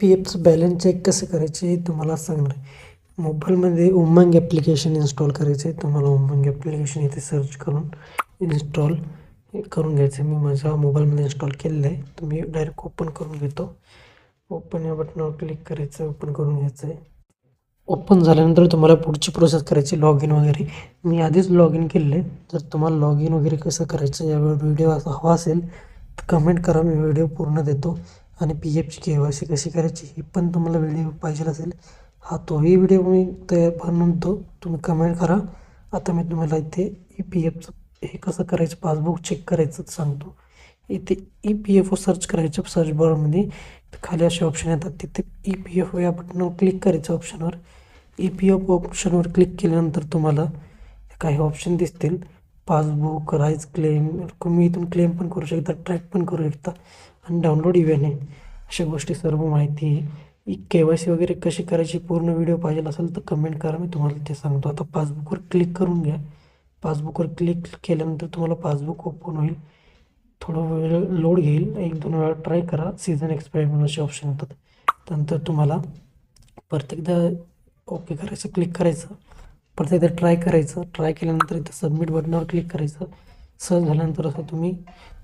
P एफचं balance check कसं करायचे हे तुम्हाला सांगणार आहे. मोबाईलमध्ये उमंग ॲप्लिकेशन इन्स्टॉल करायचं आहे. तुम्हाला उमंग ॲप्लिकेशन इथे सर्च करून इन्स्टॉल करून घ्यायचं आहे. मी माझ्या मोबाईलमध्ये इन्स्टॉल केलेलं आहे. तुम्ही डायरेक्ट ओपन करून घेतो. ओपन या बटनावर क्लिक करायचं ओपन करून घ्यायचं आहे. ओपन झाल्यानंतर तुम्हाला पुढची प्रोसेस करायची लॉग इन वगैरे. मी आधीच लॉग इन केलेलं आहे. जर तुम्हाला लॉग इन वगैरे कसं करायचं यावेळी व्हिडिओ असा हवा असेल तर कमेंट करा. मी व्हिडिओ पूर्ण देतो. आणि पी एफची के वाय सी कशी करायची ही पण तुम्हाला व्हिडिओ पाहिजे असेल. हा तोही व्हिडिओ मी तयार बनवतो तुम्ही कमेंट करा. आता मी तुम्हाला इथे ई पी एफचं हे कसं करायचं पासबुक चेक करायचं सांगतो. इथे E P F O search करायचं सर्च बारमध्ये खाली असे ऑप्शन येतात. तिथे ई पी एफ ओ या बटनावर क्लिक करायचं ऑप्शनवर ई पी एफ ऑप्शनवर क्लिक केल्यानंतर तुम्हाला काही ऑप्शन दिसतील. पासबुक राईज क्लेम तुम्ही इथून क्लेम पण करू शकता ट्रॅक पण करू शकता आणि डाउनलोड इव्हेंट आहे. अशा गोष्टी सर्व माहिती के वाय सी वगैरे कशी करायची पूर्ण व्हिडिओ पाहिजे असेल तर कमेंट करा. मी तुम्हाला ते सांगतो. आता पासबुकवर क्लिक करून घ्या. पासबुकवर क्लिक केल्यानंतर तुम्हाला पासबुक ओपन होईल. थोडा वेळ लोड घेईल. एक दोन वेळा ट्राय करा. सीझन एक्सपायर म्हणून असे ऑप्शन येतात. त्यानंतर तुम्हाला प्रत्येकदा ओके करायचं क्लिक करायचं. परत एकदा ट्राय करायचं. ट्राय केल्यानंतर इथं सबमिट बटनावर क्लिक करायचं. सहज झाल्यानंतर असं तुम्ही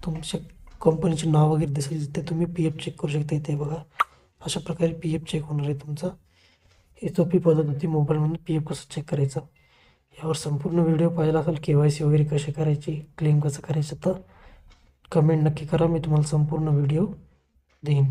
तुमच्या कंपनीचे नाव वगैरे दिसेल ते तुम्ही पी एफ चेक करू शकता. इथे बघा अशा प्रकारे पी एफ चेक होणार आहे तुमचा. ही सोपी पद्धत होती मोबाईलमधून पी एफ कसं चेक करायचं. यावर संपूर्ण व्हिडिओ पाहिला असेल के वाय सी वगैरे कशी करायची क्लेम कसं करायचं तर कमेंट नक्की करा. मी तुम्हाला संपूर्ण व्हिडिओ देईन.